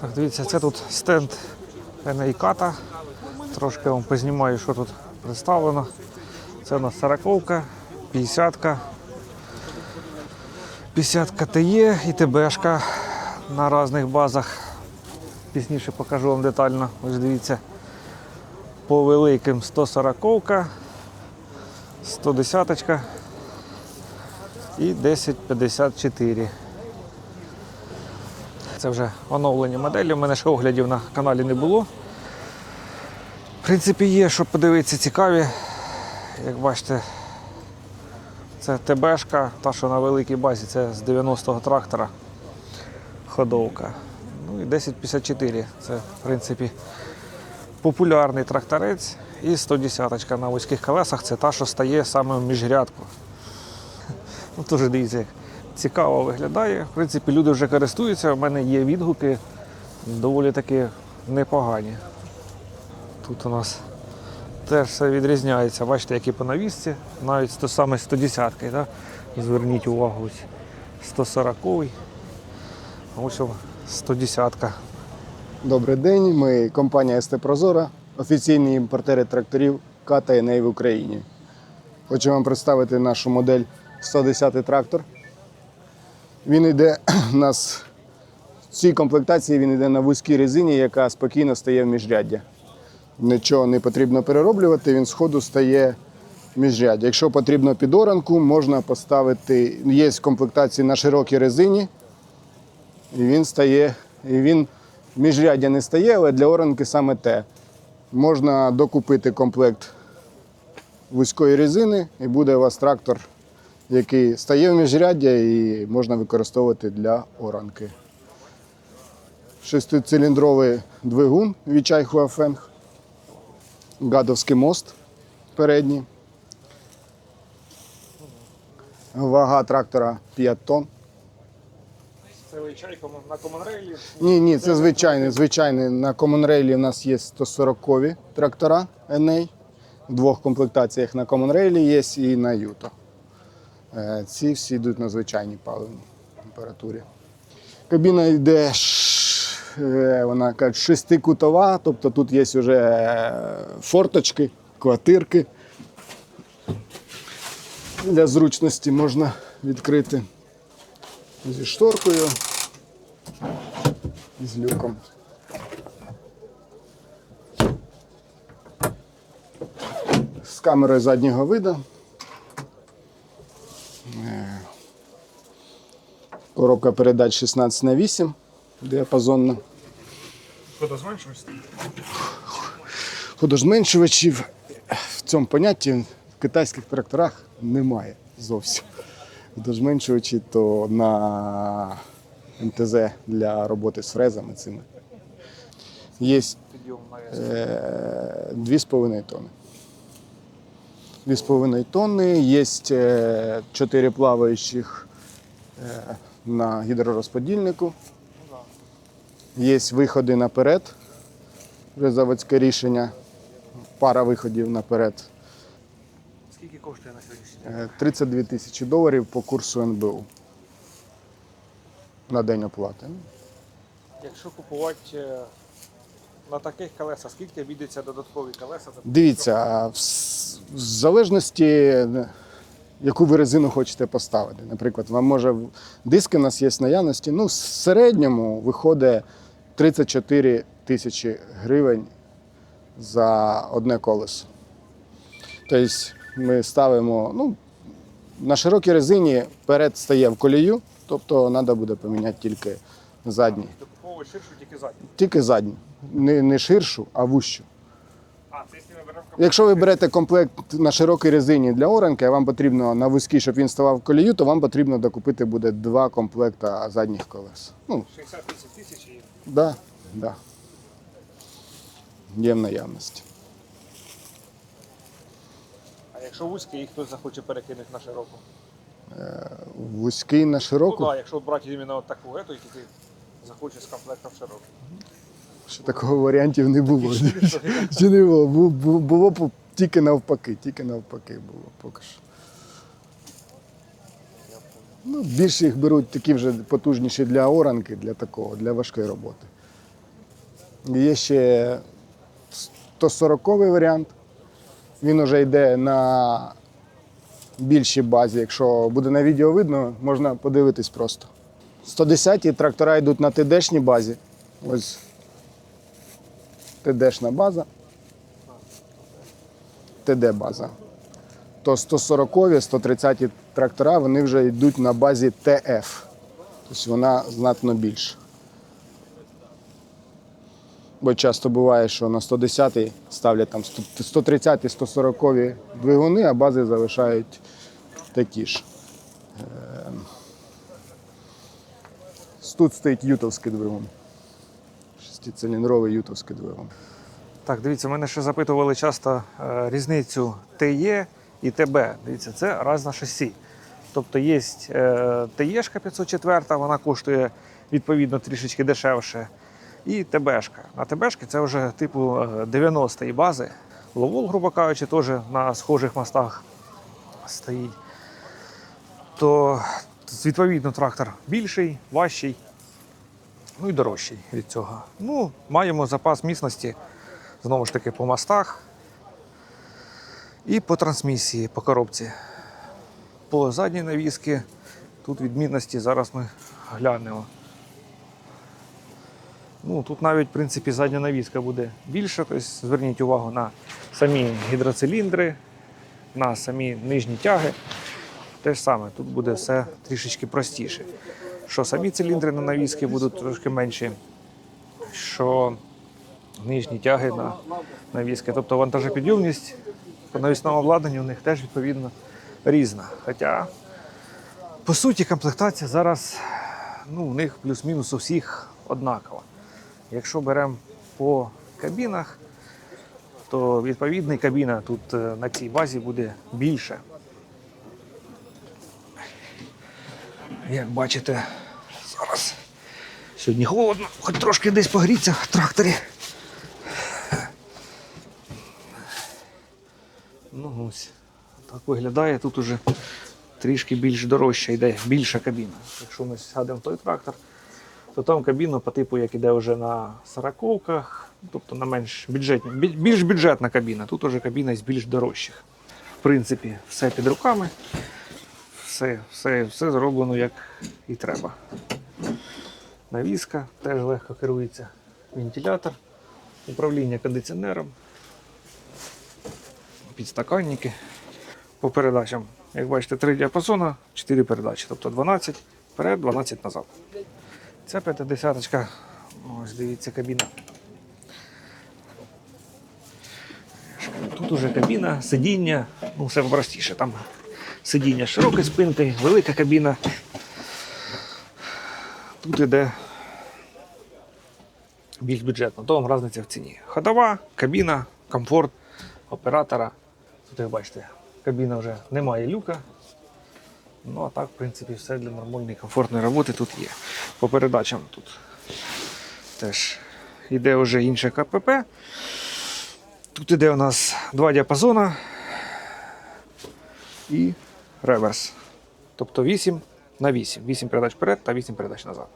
Так, дивіться, це тут стенд Енейката. Трошки вам познімаю, що тут представлено. Це у нас 40-ка, 50-ка, 50-ка ТЕ і ТБшка на різних базах. Пізніше покажу вам детально. Ось дивіться. По великим 140-ка, 110-ка і 1054. Це вже оновлені моделі. У мене ще оглядів на каналі не було. В принципі, є, що подивитися цікаві. Як бачите, це ТБшка, та, що на великій базі, це з 90-го трактора ходовка. Ну і 1054. Це, в принципі, популярний тракторець. І 110-ка на вузьких колесах це та, що стає саме в міжрядку. Ну, теж дивіться, цікаво виглядає. В принципі, люди вже користуються. У мене є відгуки доволі таки непогані. Тут у нас теж все відрізняється. Бачите, які по навісці, навіть то саме 110-ки, да? зверніть увагу, ось 140-й, а ось 110-ка. Добрий день. Ми компанія СТ Прозора, офіційні імпортери тракторів і Ней в Україні. Хочу вам представити нашу модель 110 трактор. Він йде у нас в цій комплектації він йде на вузькій резині, яка спокійно стає в міжряддя. Нічого не потрібно перероблювати, він з ходу стає в міжряддя. Якщо потрібно під оранку, можна поставити. Є комплектації на широкій резині, і він стає, і він міжряддя не стає, але для оранки саме те. Можна докупити комплект вузької резини, і буде у вас трактор, який стає в міжряддя і можна використовувати для оранки. Шестициліндровий двигун від Чайхуафенг, гадовський мост передній. Вага трактора 5 тонн. Це ви на комонрейлі. Ні, ні, це звичайний. звичайний. На комонрейлі у нас є 140 трактора Еней. В двох комплектаціях на комонрейлі є і на Юто. Е, Ці всі йдуть на звичайній паливній температурі. Кабіна йде е, вона кажуть, шестикутова, тобто тут є вже форточки, квартирки. Для зручності можна відкрити зі шторкою з люком. З камерою заднього виду. Коробка передач 16 на 8 діапазонна. Ходозменшувачів в цьому понятті в китайських тракторах немає зовсім. Ходозменшувачі то на МТЗ для роботи з фрезами цими. Є Підйом на е, 2,5 тонни. 2,5 тонни. Є 4 плаваючих е, на гідророзподільнику. Є виходи наперед. Вже заводське рішення. Пара виходів наперед. Скільки коштує на сьогоднішній день? Е, 32 тисячі доларів по курсу НБУ. На день оплати. Якщо купувати е, на таких колесах, скільки обійдеться додаткові колеса? Дивіться, в, залежності, е, яку ви резину хочете поставити. Наприклад, вам може диски у нас є в наявності. Ну, в середньому виходить 34 тисячі гривень за одне колесо. Тобто ми ставимо, ну, на широкій резині перед стає в колію, тобто треба буде поміняти тільки задній. Докуповує ширшу тільки задню. Тільки задній. Не, не ширшу, а вущу. Якщо ви берете комплект на широкій резині для оранки, а вам потрібно на вузькій, щоб він ставав в колію, то вам потрібно докупити буде два комплекта задніх колес. Ну, 60 тисяч да, да. Є в наявності. А якщо вузький, і хтось захоче перекинути на широку. Вузький на Ну широку. так, якщо брати іменно таку ету, і тільки захоче з комплектом широку. Ще такого варіантів не було. Ще не було. Бу- бу- Було тільки навпаки, тільки навпаки було поки що. Ну, більше їх беруть такі вже потужніші для оранки, для такого, для важкої роботи. Є ще 140 варіант. Він вже йде на більшій базі. Якщо буде на відео видно, можна подивитись просто. 110 трактора йдуть на ТДшній базі. Ось ТДшна база. ТД база. То 140 130 трактора вони вже йдуть на базі ТФ. Тобто вона знатно більша. Бо часто буває, що на 110 ставлять там 130 140 двигуни, а бази залишають такі ж. Е, Тут стоїть ютовський двигун. Шестициліндровий ютовський двигун. Так, дивіться, мене ще запитували часто е, різницю ТЕ і ТБ. Дивіться, це разна шасі. Тобто є е, ТЕшка 504, вона коштує відповідно трішечки дешевше. І ТБшка. На ТБшки це вже типу 90-ї бази. Ловол, грубо кажучи, теж на схожих мостах стоїть. То відповідно трактор більший, важчий, ну і дорожчий від цього. Ну, маємо запас міцності знову ж таки по мостах і по трансмісії, по коробці. По задній навіски тут відмінності зараз ми глянемо. Ну, тут навіть, в принципі, задня навіска буде більша. Тобто зверніть увагу на самі гідроциліндри, на самі нижні тяги. Те ж саме, тут буде все трішечки простіше. Що самі циліндри на навіски будуть трошки менші, що нижні тяги на навіски. Тобто вантажопідйомність по навісному обладнанню у них теж відповідно різна. Хоча, по суті, комплектація зараз ну, у них плюс-мінус у всіх однакова. Якщо беремо по кабінах, то відповідно і кабіна тут е, на цій базі буде більше. Як бачите, зараз сьогодні холодно, хоч трошки десь погріться в тракторі. Ну ось, так виглядає. Тут уже трішки більш дорожча йде, більша кабіна. Якщо ми сядемо в той трактор, то там кабіна по типу, як іде вже на сороковках, тобто на менш бюджетні, більш бюджетна кабіна. Тут уже кабіна з більш дорожчих. В принципі, все під руками, все, все, все зроблено як і треба. Навіска теж легко керується. Вентилятор, управління кондиціонером, підстаканники. По передачам, як бачите, три діапазони, 4 передачі, тобто 12 вперед, 12 назад. Ця 50 ось дивіться, кабіна. Тут уже кабіна, сидіння, ну все простіше. Там сидіння з спинкою, велика кабіна. Тут іде більш бюджетно, то вам різниця в ціні. Ходова, кабіна, комфорт оператора. Тут, як бачите, кабіна вже немає люка. Ну, а так, в принципі, все для нормальної, комфортної роботи тут є. По передачам тут теж йде вже інше КПП. Тут іде у нас два діапазона і реверс. Тобто 8 на 8. 8 передач вперед та 8 передач назад.